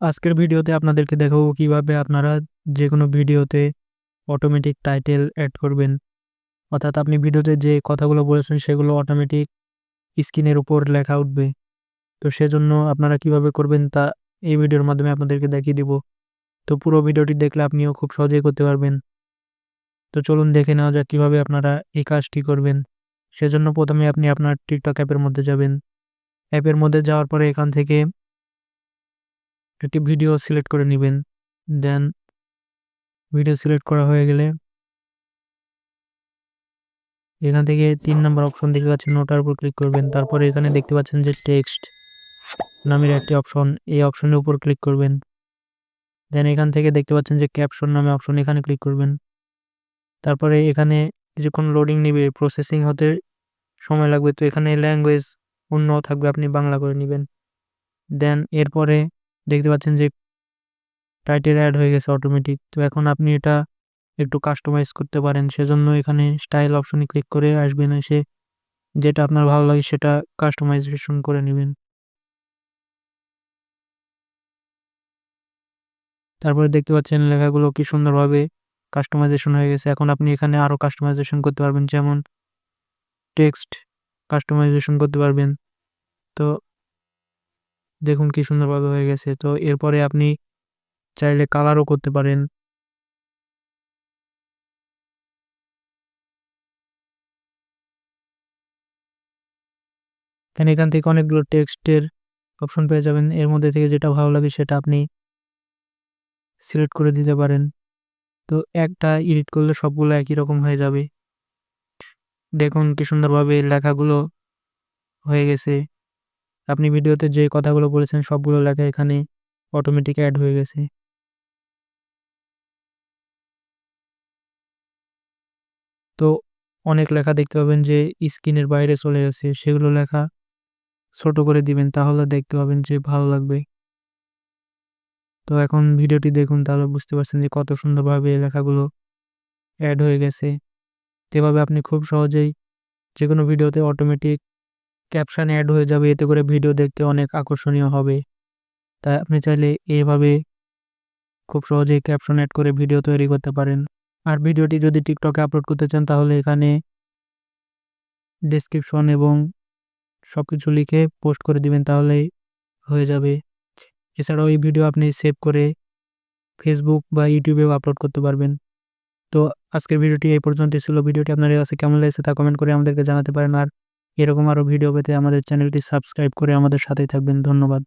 আজকের ভিডিওতে আপনাদেরকে দেখাবো কীভাবে আপনারা যে কোনো ভিডিওতে অটোমেটিক টাইটেল অ্যাড করবেন। অর্থাৎ আপনি ভিডিওতে যে কথাগুলো বলেছেন সেগুলো অটোমেটিক স্ক্রিনের উপর লেখা উঠবে। তো সেজন্য আপনারা কীভাবে করবেন তা এই ভিডিওর মাধ্যমে আপনাদেরকে দেখিয়ে দিব। তো পুরো ভিডিওটি দেখলে আপনিও খুব সহজেই করতে পারবেন। তো চলুন দেখে নেওয়া যাক কীভাবে আপনারা এই কাজটি করবেন। সেজন্য প্রথমে আপনি আপনার টিকটক অ্যাপের মধ্যে যাবেন। অ্যাপের মধ্যে যাওয়ার পরে এখান থেকে একটি ভিডিও সিলেক্ট করে নেবেন। দেন ভিডিও সিলেক্ট করা হয়ে গেলে এখান থেকে তিন নম্বর অপশন দেখতে পাচ্ছেন নোটার উপর ক্লিক করবেন। তারপরে এখানে দেখতে পাচ্ছেন যে টেক্সট নামের একটি অপশন এই অপশনের উপর ক্লিক করবেন। দেন এখান থেকে দেখতে পাচ্ছেন যে ক্যাপশন নামে অপশন এখানে ক্লিক করবেন। তারপরে এখানে কিছুক্ষণ লোডিং নিবে প্রসেসিং হতে সময় লাগবে। তো এখানে ল্যাঙ্গুয়েজ অন্য থাকবে, আপনি বাংলা করে নেবেন। দেন এরপরে দেখতে পাচ্ছেন যে টাইটেল অ্যাড হয়ে গেছে অটোমেটিক তো এখন আপনি এটা একটু কাস্টমাইজ করতে পারেন। সেজন্য এখানে স্টাইল অপশনে ক্লিক করে আসবেন, এসে যেটা আপনার ভালো লাগে সেটা কাস্টমাইজেশন করে নেবেন। তারপরে দেখতে পাচ্ছেন লেখাগুলো কি সুন্দরভাবে কাস্টমাইজেশন হয়ে গেছে। এখন আপনি এখানে আরও কাস্টমাইজেশন করতে পারবেন, যেমন টেক্সট কাস্টমাইজেশন করতে পারবেন। তো দেখুন কি সুন্দরভাবে হয়ে গেছে। তো এরপরে আপনি চাইলে কালারও করতে পারেন। এখানে এখান থেকে অনেকগুলো টেক্সটের অপশন পেয়ে যাবেন। এর মধ্যে থেকে যেটা ভালো লাগে সেটা আপনি সিলেক্ট করে দিতে পারেন। তো একটা এডিট করলে সবগুলো একই রকম হয়ে যাবে। দেখুন কি সুন্দরভাবে লেখাগুলো হয়ে গেছে। আপনি ভিডিওতে যে কথাগুলো বলেছেন, সবগুলো লেখা এখানে অটোমেটিক অ্যাড হয়ে গেছে। তো অনেক লেখা দেখতে পাবেন যে স্ক্রিনের বাইরে চলে গেছে, সেগুলো লেখা ছোট করে দিবেন, তাহলে দেখতে পাবেন যে ভালো লাগবে। তো এখন ভিডিওটি দেখুন, তাহলে বুঝতে পারছেন যে কত সুন্দরভাবে এই লেখাগুলো অ্যাড হয়ে গেছে। এভাবে আপনি খুব সহজেই যে কোনো ভিডিওতে অটোমেটিক ক্যাপশান অ্যাড হয়ে যাবে, এতে করে ভিডিও দেখতে অনেক আকর্ষণীয় হবে। তাই আপনি চাইলে এইভাবে খুব সহজেই ক্যাপশন অ্যাড করে ভিডিও তৈরি করতে পারেন। আর ভিডিওটি যদি টিকটকে আপলোড করতে চান, তাহলে এখানে ডেসক্রিপশন এবং সব কিছু লিখে পোস্ট করে দিবেন তাহলেই হয়ে যাবে। এছাড়াও এই ভিডিও আপনি সেভ করে ফেসবুক বা ইউটিউবেও আপলোড করতে পারবেন। তো আজকের ভিডিওটি এই পর্যন্তই ছিল। ভিডিওটি আপনার কাছে কেমন লেগেছে তা কমেন্ট করে আমাদেরকে জানাতে পারেন। আর এরকম আরও ভিডিও পেতে আমাদের চ্যানেলটি সাবস্ক্রাইব করে আমাদের সাথেই থাকবেন। ধন্যবাদ।